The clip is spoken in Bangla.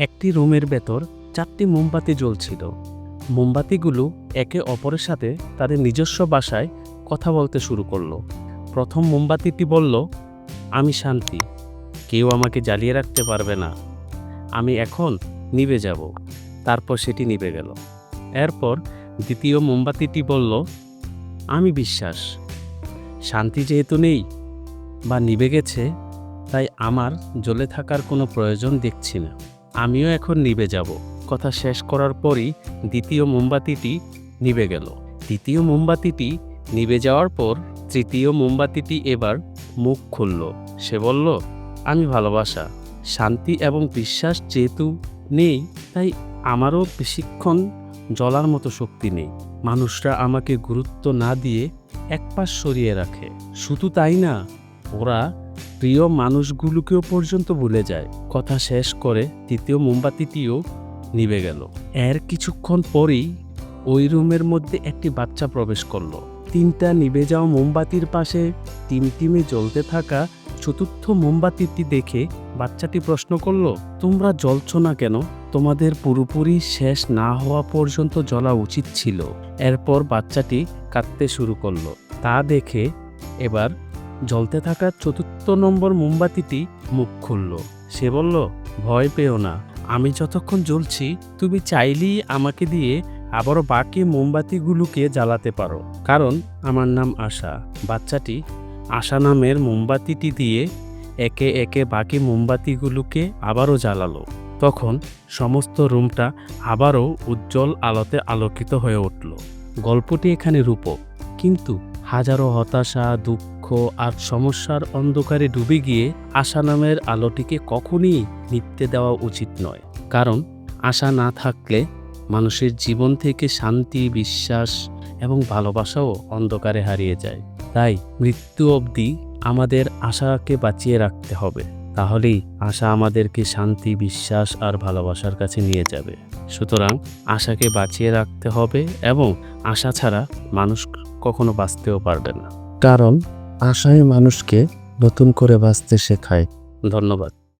একটি রুমের ভেতর চারটি মোমবাতি জ্বলছিল। মোমবাতিগুলো একে অপরের সাথে তাদের নিজস্ব বাসায় কথা বলতে শুরু করল। প্রথম মোমবাতিটি বলল, আমি শান্তি। কেউ আমাকে জ্বালিয়ে রাখতে পারবে না। আমি এখন নিবে যাব। তারপর সেটি নিবে গেল। এরপর দ্বিতীয় মোমবাতিটি বলল, আমি বিশ্বাস। শান্তি যেহেতু নেই বা নিবে গেছে, তাই আমার জ্বলে থাকার কোনো প্রয়োজন দেখছি না। আমিও এখন নিবে যাব। কথা শেষ করার পরই দ্বিতীয় মোমবাতিটি নিবে গেল। দ্বিতীয় মোমবাতিটি নিবে যাওয়ার পর তৃতীয় মোমবাতিটি এবার মুখ খুলল। সে বলল, আমি ভালোবাসা, শান্তি এবং বিশ্বাস যেহেতু নেই, তাই আমারও বেশিক্ষণ জ্বলার মতো শক্তি নেই। মানুষরা আমাকে গুরুত্ব না দিয়ে এক পাশ সরিয়ে রাখে। শুধু তাই না, ওরা প্রিয় মানুষগুলোকেও পর্যন্ত ভুলে যায়। কথা শেষ করে তৃতীয় মোমবাতিটিও নিভে গেল। এর কিছুক্ষণ পরেই ওই রুমের মধ্যে একটি বাচ্চা প্রবেশ করল। তিনটা নিভে যাওয়া মোমবাতির পাশে টিমটিমে জ্বলতে থাকা চতুর্থ মোমবাতিটি দেখে বাচ্চাটি প্রশ্ন করল, তোমরা জ্বলছ না কেন? তোমাদের পুরোপুরি শেষ না হওয়া পর্যন্ত জ্বলা উচিত ছিল। এরপর বাচ্চাটি কাঁদতে শুরু করল। তা দেখে এবার জ্বলতে থাকা চতুর্থ নম্বর মোমবাতিটি মুখ খুলল। সে বলল, ভয় পেও না, আমি যতক্ষণ জ্বলছি, তুমি চাইলেই আমাকে দিয়ে আবারও বাকি মোমবাতিগুলোকে জ্বালাতে পারো। কারণ আমার নাম আশা। বাচ্চাটি আশা নামের মোমবাতিটি দিয়ে একে একে বাকি মোমবাতিগুলোকে আবারও জ্বালালো। তখন সমস্ত রুমটা আবারও উজ্জ্বল আলোতে আলোকিত হয়ে উঠল। গল্পটি এখানে রূপক। কিন্তু হাজারো হতাশা, দুঃখ আর সমস্যার অন্ধকারে ডুবে গিয়ে আশা নামের আলোটিকে কখনই নিত্যে দেওয়া উচিত নয়। কারণ আশা না থাকলে মানুষের জীবন থেকে শান্তি, বিশ্বাস এবং ভালোবাসাও অন্ধকারে হারিয়ে যায়। তাই মৃত্যু অবধি আমাদের আশাকে বাঁচিয়ে রাখতে হবে। তাহলেই আশা আমাদেরকে শান্তি, বিশ্বাস আর ভালোবাসার কাছে নিয়ে যাবে। সুতরাং আশাকে বাঁচিয়ে রাখতে হবে এবং আশা ছাড়া মানুষ কখনো বাঁচতেও পারবে না। কারণ আশায় মানুষকে নতুন করে বাঁচতে শেখায়। ধন্যবাদ।